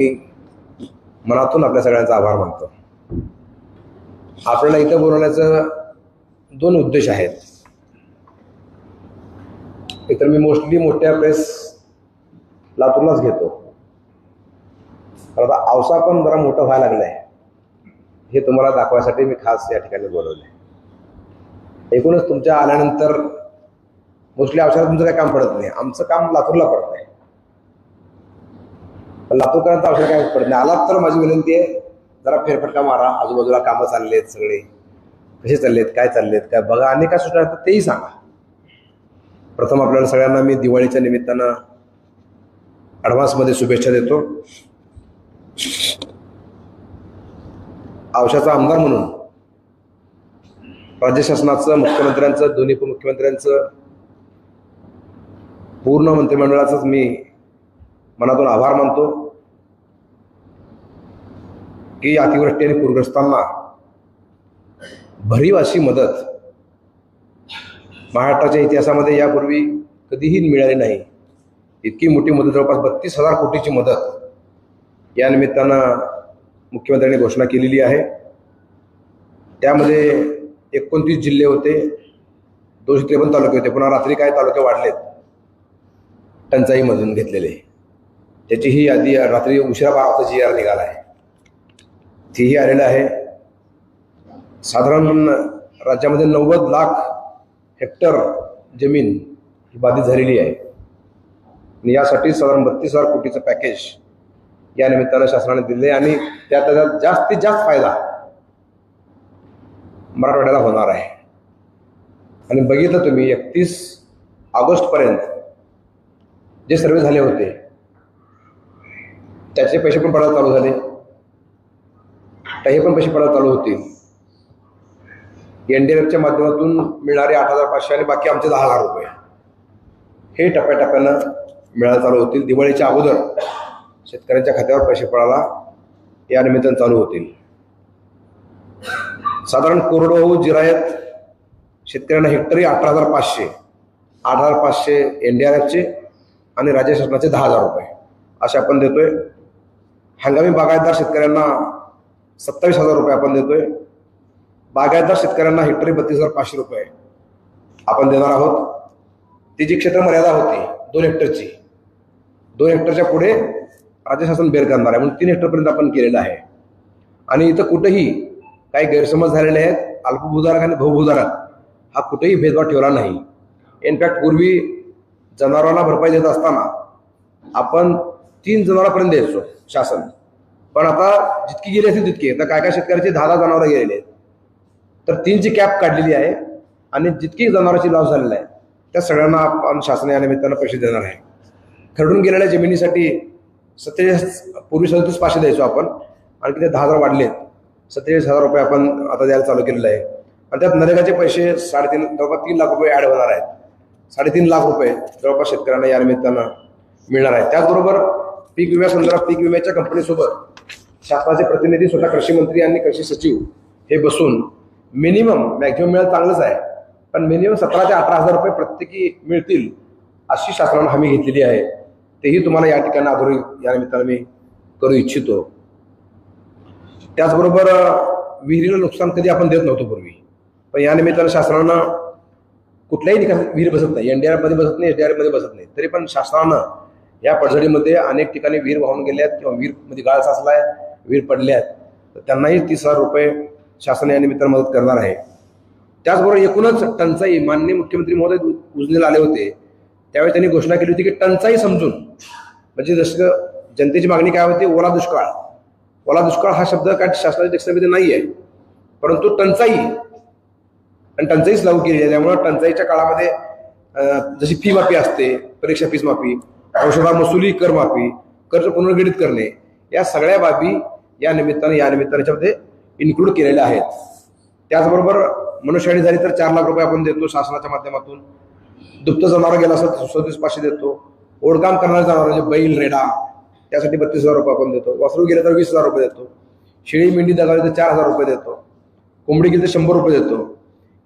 मनातून आपल्या सगळ्यांचा आभार मानतो. आपल्याला इथं बोलवण्याचं दोन उद्देश आहेत. इतर मी मोस्टली मोठ्या प्रेस लातूरलाच घेतो. तर आता औसा पण जरा मोठं व्हायला लागलंय. हे तुम्हाला दाखवायसाठी मी खास या ठिकाणी बोलवलं एकूणच तुमच्या आल्यानंतर मोस्टली औषधात तुमचं काही काम पडत नाही. आमचं काम लातूरला पडत नाही पण लातूरपर्यंत औषध काय पडत नाही? आलात तर माझी विनंती आहे जरा फेरफटका मारा. आजूबाजूला कामं चालले आहेत सगळे. कसे चाललेत काय चाललेत काय बघा. आणि काय सुचणार तर तेही सांगा. प्रथम आपल्याला सगळ्यांना मी दिवाळीच्या निमित्तानं ॲडव्हान्समध्ये शुभेच्छा देतो. औषधाचा आमदार म्हणून राज्य शासनाचं मुख्यमंत्र्यांचं दोन्ही उपमुख्यमंत्र्यांचं पूर्ण मंत्रिमंडळाचंच मी मनातून आभार मानतो. की अतिवृष्टी आणि पूरग्रस्तांना भरीव अशी मदत. महाराष्ट्राच्या इतिहासामध्ये यापूर्वी कधीही मिळाली नाही. इतकी मोठी मदत जवळपास बत्तीस हजार कोटीची मदत या निमित्तानं मुख्यमंत्र्यांनी घोषणा केलेली आहे. त्यामध्ये एकोणतीस जिल्हे होते दोनशे त्रेपन्न तालुके होते पुन्हा रात्री काय तालुके वाढलेत टंचाईमधून घेतलेले. त्याची ही यादी रात्री उशिरा बारा वाजता जी आर निघाला आहे. तेही आलेलं आहे. साधारण राज्यामध्ये नव्वद लाख हेक्टर जमीन ही बाधित झालेली आहे. आणि यासाठी साधारण बत्तीस हजार कोटीचं पॅकेज या निमित्तानं शासनाने दिले आणि त्यात त्याचा जास्तीत जास्त फायदा मराठवाड्याला होणार आहे. आणि बघितलं तुम्ही एकतीस ऑगस्टपर्यंत जे सर्वे झाले होते त्याचे पैसे पण पडायला चालू झाले. काही पण पैसे पडायला चालू होतील. एन डी एफच्या माध्यमातून मिळणारे आठ हजार पाचशे आणि बाकी आमचे दहा हजार रुपये. हे टप्प्याटप्प्यानं मिळायला चालू होतील. दिवाळीच्या अगोदर शेतकऱ्यांच्या खात्यावर पैसे पडायला या निमित्तानं चालू होतील. साधारण कोरडवाहू जिरायत शेतकऱ्यांना हेक्टरी अठरा हजार पाचशे आठ हजार पाचशे एन डी आर एफचे आणि राज्य शासनाचे दहा हजार रुपये. असे आपण देतोय. हंगामी बागायतदार शेतकऱ्यांना सत्तावीस हजार रुपये आपण देतोय. बागायतदार शेतकऱ्यांना हेक्टरी बत्तीस हजार पाचशे रुपये आपण देणार आहोत. ती जी क्षेत्र मर्यादा होती दोन हेक्टरची दोन हेक्टरच्या पुढे राज्य शासन बेर करणार आहे म्हणून तीन हेक्टरपर्यंत आपण केलेलं आहे. आणि इथं कुठेही काही गैरसमज झालेले आहेत. अल्पभूधारक आणि बहुभूधारक हा कुठेही भेदभाव ठेवला नाही. इनफॅक्ट पूर्वी जनावरांना भरपाई देत असताना आपण तीन जनावरांपर्यंत द्यायचो शासन. पण आता जितकी गेली असेल तितकी. तर काय काय शेतकऱ्याचे दहा दहा जनावरं गेलेले आहेत. तर तीनची कॅप काढलेली आहे आणि जितकी जनावरांची लॉस झालेला आहे त्या सगळ्यांना आपण शासन या निमित्तानं पैसे देणार आहे. खरडून गेलेल्या जमिनीसाठी सत्तेचाळीस पूर्वी सदतीस पाचशे द्यायचो आपण. आणखी ते दहा हजार वाढले आहेत सत्तेचाळीस हजार रुपये आपण आता द्यायला चालू केलेलं आहे. आणि त्यात नरेगाचे पैसे साडेतीन जवळपास तीन लाख रुपये ॲड होणार आहेत. साडेतीन लाख रुपये जवळपास शेतकऱ्यांना या निमित्तानं मिळणार आहे त्याचबरोबर पीक विम्यासंदर्भात पीक विम्याच्या कंपनीसोबत शासनाचे प्रतिनिधी स्वतः कृषी मंत्री आणि कृषी सचिव हे बसून मिनिमम मॅक्झिमम मिळालं चांगलंच आहे. पण मिनिमम सतरा ते अठरा हजार रुपये प्रत्येकी मिळतील अशी शासनानं हमी घेतलेली आहे. तेही तुम्हाला या ठिकाणी अधोरी या निमित्तानं मी करू इच्छितो. त्याचबरोबर विहिरीला नुकसान कधी आपण देत नव्हतो पूर्वी. पण या निमित्तानं शासनानं कुठल्याही ठिकाणी विहीर बसत नाही. एन डी आर बसत नाही एस डी बसत नाही. तरी पण शासनानं या पडझडीमध्ये अनेक ठिकाणी विहीर वाहून गेले आहेत किंवा विहीरमध्ये गाळ साचलाय. वीर पडले आहेत तर त्यांनाही तीस हजार रुपये शासन या मदत करणार आहे. त्याचबरोबर एकूणच टंचाई माननीय मुख्यमंत्री महोदय उजनीला आले होते. त्यावेळी त्यांनी घोषणा केली होती की टंचाई समजून म्हणजे जसं जनतेची मागणी काय होती ओला दुष्काळ. ओला दुष्काळ हा शब्द काय शासनाच्या डिक्शनरीमध्ये नाही आहे परंतु टंचाई आणि टंचाईच लागू केली आहे. त्यामुळं टंचाईच्या काळामध्ये जशी फी माफी असते परीक्षा फीस माफी औषधा मसुली कर माफी कर्ज पुनर्गणित करणे या सगळ्या बाबी या निमित्ताने या निमित्ताने याच्यामध्ये इन्क्लूड केलेल्या आहेत. त्याचबरोबर मनुष्याने झाली तर चार लाख रुपये आपण देतो शासनाच्या माध्यमातून. दुप्त जनावर गेला असेल तर सदतीस पाचशे देतो. ओढकाम करणारे जनावर म्हणजे बैल रेडा त्यासाठी बत्तीस हजार रुपये आपण देतो. वासरू गेले तर वीस हजार रुपये देतो. शेळी मेंढी दगावली तर चार हजार रुपये देतो. कोंबडी गेली तर शंभर रुपये देतो.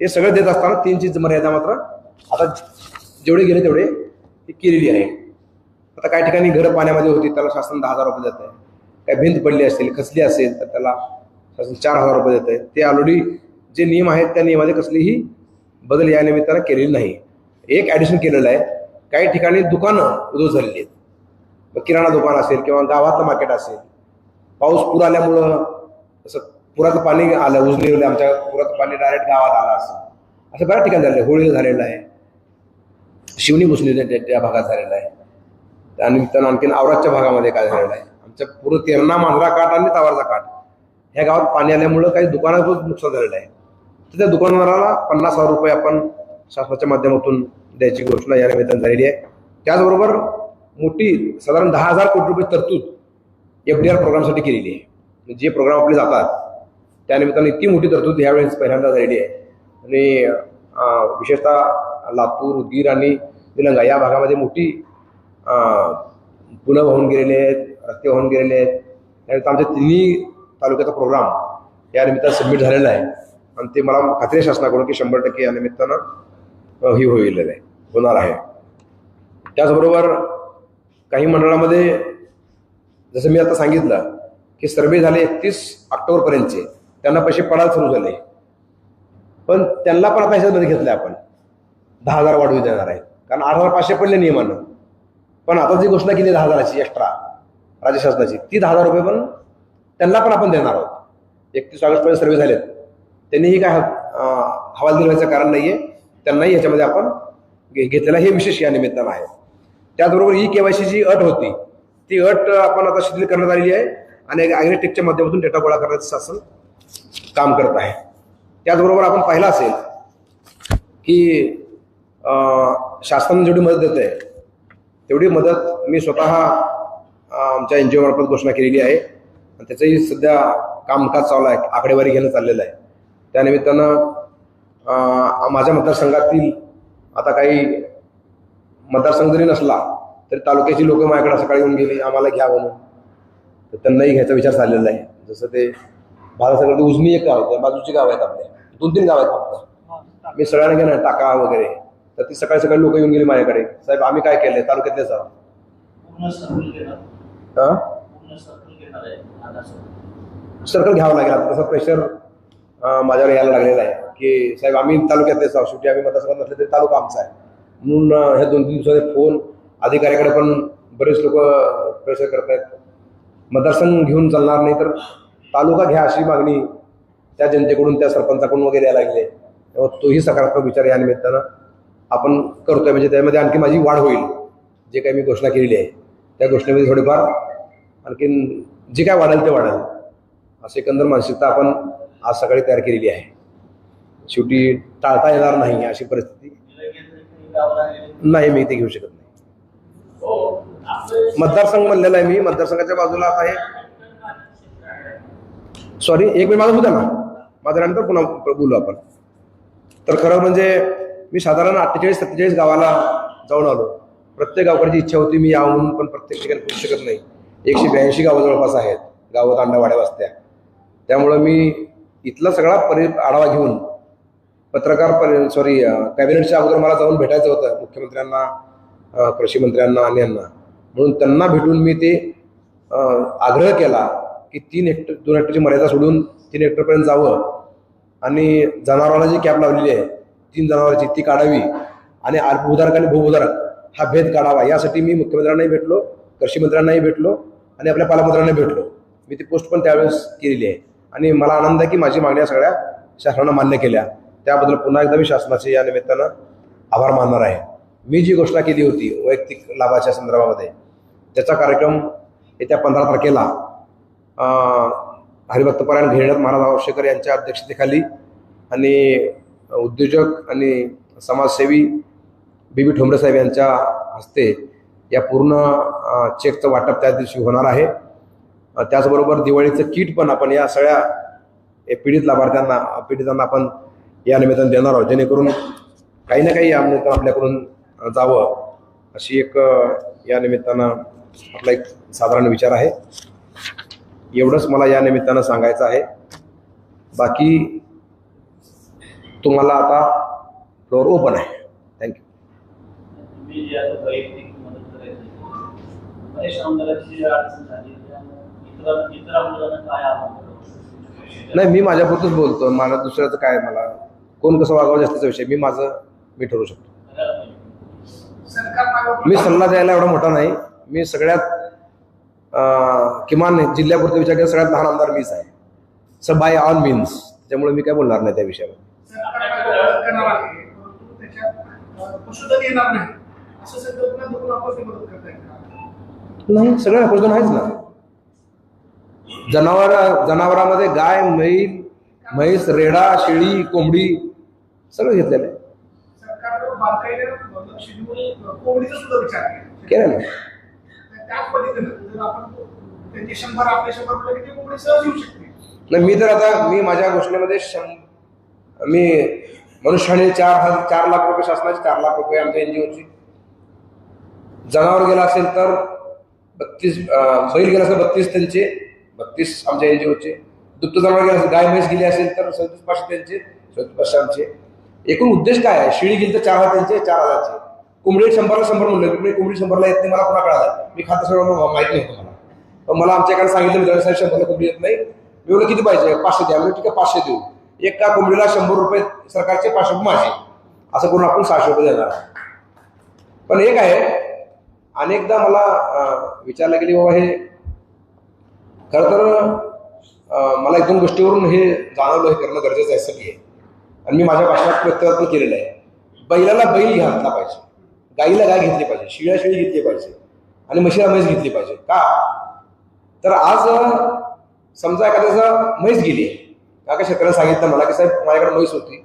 हे सगळं देत असताना तीनची मर्यादा मात्र आता जेवढे गेले तेवढे ती केलेली आहे. आता काही ठिकाणी घरं पाण्यामध्ये होती त्याला शासन दहा हजार रुपये देत आहे काय भिंत पडली असेल खचली असेल तर त्याला शासन चार हजार रुपये देत आहे ते ऑलरेडी जे नियम आहेत त्या नियमामध्ये कसलीही बदल या निमित्तानं केलेली नाही. एक ॲडिशन केलेलं आहे. काही ठिकाणी दुकानं उद्ध्वस्त झालेली आहेत. मग किराणा दुकान असेल किंवा गावातलं मार्केट असेल. पाऊस पूर आल्यामुळं असं पुराचं पाणी आलं उजनीला आमच्या पुराचं पाणी डायरेक्ट गावात आलं असं. असं बऱ्याच ठिकाणी झालेलं आहे. होळी झालेलं आहे. शिवणी घुसलेली त्या त्या भागात झालेलं आहे. त्यानिमित्तानं आणखीन आवराजच्या भागामध्ये काय झालेलं आहे? आमच्या पूर्ण तेरणा मांजरा काठ आणि तावरचा काठ ह्या गावात पाणी आल्यामुळं काही दुकानाचं नुकसान झालेलं आहे. तर त्या दुकानदाराला पन्नास हजार रुपये आपण शासनाच्या माध्यमातून द्यायची घोषणा या निमित्तानं झालेली आहे. त्याचबरोबर मोठी साधारण दहा हजार कोटी रुपये तरतूद एफ डी आर प्रोग्रामसाठी केलेली आहे. म्हणजे जे प्रोग्राम आपले जातात त्यानिमित्तानं इतकी मोठी तरतूद यावेळेस पहिल्यांदा झालेली आहे. आणि विशेषतः लातूर उदगीर आणि निलंगा या भागामध्ये मोठी पुन्हा वाहून गेलेले आहेत रस्ते वाहून गेलेले आहेत. त्यानंतर आमच्या तिन्ही तालुक्याचा प्रोग्राम या निमित्तानं सबमिट झालेला आहे. आणि ते मला खात्री आहे शासनाकडून की शंभर टक्के या निमित्तानं ही होईलेलं आहे होणार आहे. त्याचबरोबर काही मंडळामध्ये जसं मी आता सांगितलं की सर्वे झाले एकतीस ऑक्टोबरपर्यंतचे. त्यांना पैसे पडायला सुरू झाले. पण त्यांना पण आता ह्याच्यामध्ये घेतलं आपण. दहा हजार वाढवू देणार आहे कारण आठ हजार पाचशे पडले नियमानं. पण आता जी घोषणा केली दहा हजाराची एक्स्ट्रा राज्य शासनाची. ती दहा हजार रुपये पण त्यांना पण आपण देणार आहोत. एकतीस ऑगस्टपर्यंत सर्वे झालेत. त्यांनीही काय हवाल हवालदिल कारण नाही आहे त्यांनाही याच्यामध्ये आपण घे- घेतलेला हे विशेष या निमित्तानं आहे. त्याचबरोबर ही केवायसी जी अट होती ती अट आपण आता शिथिल करण्यात आलेली आहे आणि ॲग्नेटिकच्या माध्यमातून डेटा गोळा करण्याचं शासन काम करत आहे. त्याचबरोबर आपण पाहिलं असेल की शासन जेवढी मदत देत आहे तेवढी मदत मी स्वतः आमच्या एन जी मार्फत घोषणा केलेली आहे. आणि त्याचंही सध्या कामकाज चालू आहे आकडेवारी घेणं चाललेलं आहे. त्यानिमित्तानं माझ्या मतदारसंघातील आता काही मतदारसंघ जरी नसला तरी तालुक्याची लोकं माझ्याकडे सकाळी येऊन गेली आम्हाला घ्या म्हणून. तर त्यांनाही घ्यायचा विचार चाललेला आहे. जसं ते भारतसंघात उजनी एक गाव आहे त्या बाजूची गाव आहेत आपल्या दोन तीन गाव आहेत फक्त. मी सगळ्यांना घेणार टाका वगैरे. तर ती सकाळी सकाळी लोक येऊन गेली माझ्याकडे. साहेब आम्ही काय केलंय? तालुक्यातलेच आहोत. सर्कल हां? सर्कल घ्यावं लागेल. आता तसं प्रेशर माझ्यावर यायला लागलेला आहे. की साहेब आम्ही तालुक्यातलेच आहोत शेवटी आम्ही मतदारसंघात नसले तरी तालुका आमचा आहे. म्हणून ह्या दोन तीन दिवसाचे फोन अधिकाऱ्याकडे पण बरेच लोक प्रेशर करत आहेत मतदारसंघ घेऊन चालणार नाही तर तालुका घ्या अशी मागणी त्या जनतेकडून त्या सरपंचाकडून वगैरे यायला लागली तेव्हा तोही सकारात्मक विचार या निमित्तानं आपण करतोय. म्हणजे त्यामध्ये आणखी माझी वाढ होईल जे काही मी घोषणा केलेली आहे. त्या गोष्टीमध्ये थोडीफार आणखीन जे काय वाढेल ते वाढेल. असं एकंदर मानसिकता आपण आज सकाळी तयार केलेली आहे. शेवटी टाळता येणार नाही अशी परिस्थिती. नाही मी ते घेऊ शकत नाही. मतदारसंघ म्हणलेला आहे मी. मतदारसंघाच्या बाजूला आता आहे सॉरी एक मिनिट माझं होतं ना. माझ्या नंतर पुन्हा बोलू आपण. तर खरं म्हणजे मी साधारण अठ्ठेचाळीस सत्तेचाळीस गावाला जाऊन आलो. प्रत्येक गावकडची इच्छा होती मी यावून पण प्रत्येक ठिकाणी पोहोचू शकत नाही. एकशे ब्याऐंशी गावं जवळपास आहेत. गावं तांडावाड्या वस्त्या त्यामुळं मी इथला सगळा परि आढावा घेऊन पत्रकार परि सॉरी कॅबिनेटच्या अगोदर मला जाऊन भेटायचं होतं मुख्यमंत्र्यांना कृषी मंत्र्यांना आणि यांना. म्हणून त्यांना भेटून मी ते आग्रह केला की तीन हेक्टर दोन हेक्टरची मर्यादा सोडून तीन हेक्टरपर्यंत जावं. आणि जनावरांना जी कॅप लावलेली आहे तीन जनावरांची ती काढावी. आणि अल्पभूधारक आणि भूभूधारक हा भेद काढावा. यासाठी मी मुख्यमंत्र्यांनाही भेटलो कृषी मंत्र्यांनाही भेटलो आणि आपल्या पालकमंत्र्यांना भेटलो. मी ती पोस्ट पण त्यावेळेस केलेली आहे. आणि मला आनंद आहे की माझी मागण्या सगळ्या शासनानं मान्य केल्या. त्याबद्दल पुन्हा एकदा मी शासनाचे या निमित्तानं आभार मानणार आहे. मी जी घोषणा केली होती वैयक्तिक लाभाच्या संदर्भामध्ये त्याचा कार्यक्रम येत्या पंधरा तारखेला हरिभक्तपरायण घेण्यात महाराज आवश्यकर यांच्या अध्यक्षतेखाली आणि उद्योजक आणि समाजसेवी बी बी ठोंबरे साहेब यांच्या हस्ते या पूर्ण चेकचं वाटप त्या दिवशी होणार आहे. त्याचबरोबर दिवाळीचं किट पण आपण या सगळ्या पीडित लाभार्थ्यांना पीडितांना आपण या निमित्तानं देणार आहोत. जेणेकरून काही ना काही या निमित्तानं आपल्याकडून जावं अशी एक या निमित्तानं आपला एक साधारण विचार आहे. एवढंच मला या निमित्तानं सांगायचं आहे. बाकी तुम्हाला आता फ्लोअर ओपन आहे. तुम्ही जे आता वैयक्तिक मदत करायची महेश आमदाराची जी अडचण झाली त्यामुळे इतर आमदारांना काय आव्हान? नाही मी माझ्यापुरतच बोलतो. मला दुसऱ्याचं काय मला कोण कसं वागावं जास्तीचा विषय? मी माझं मी ठरवू शकतो. मी सल्ला द्यायला एवढा मोठा नाही. मी सगळ्यात किमान जिल्ह्यापुरता विचार केला सगळ्यात लहान आमदार मीच आहे. स बाय ऑल मीन्स त्यामुळे मी काय बोलणार नाही त्या विषयावर. नाही असं संकल्पना धरून आपण ते मदत करताय का? नाही सगळं पशुधन आहेच ना. जनावर जनावरांमध्ये गाय म्हैस म्हैस रेडा शेळी कोंबडी सगळं घेतलेलं आहे. केला. ना नाही मी तर आता मी माझ्या घोषणेमध्ये मी मनुष्याने चार हजार चार लाख रुपये शासनाचे चार लाख रुपये आमच्या एन जी ओची जनावर गेला असेल तर बत्तीस बैल गेला असेल बत्तीस त्यांचे बत्तीस आमच्या एन जी ओचे. दुप्त जनावर गेला असेल गाय म्हैस गेली असेल तर सदतीस पाचशे त्यांचे सदतीस पाचशे आमचे. एकूण उद्देश काय आहे? शिळी गेली तर चार हजार त्यांचे चार हजारचे. कोंबडी शंभरला शंभर म्हणलं तुम्ही कोंबडी शंभरला येत नाही मला पुन्हा कळाला. मी खातं सगळं माहिती नव्हतं मला पण मला आमच्याकडे सांगितलं मित्रांनी साहेब शंभरला कोंबडी येत नाही. मी म्हणलं किती पाहिजे? पाचशे द्या. म्हणजे ठीक आहे पाचशे देऊ. एका कोंबडीला शंभर रुपये सरकारचे पाचशे रुपये माझे. असं करून आपण सहाशे रुपये देणार. पण एक आहे अनेकदा मला विचारलं गेली बाबा हे खरं तर मला एक दोन गोष्टीवरून हे जाणवलं हे करणं गरजेचं आहे सगळी. आणि मी माझ्या भाषणात प्रत्येकातून केलेलं आहे. बैलाला बैल घातला पाहिजे. गाईला गाय घेतली पाहिजे. शिळ्या शिळी घेतली पाहिजे. आणि म्हशीला म्हैस घेतली पाहिजे. का? तर आज समजा एखाद्याचा म्हैस गेली. एका शेतकऱ्याला सांगितलं मला की साहेब माझ्याकडे म्हैस होती.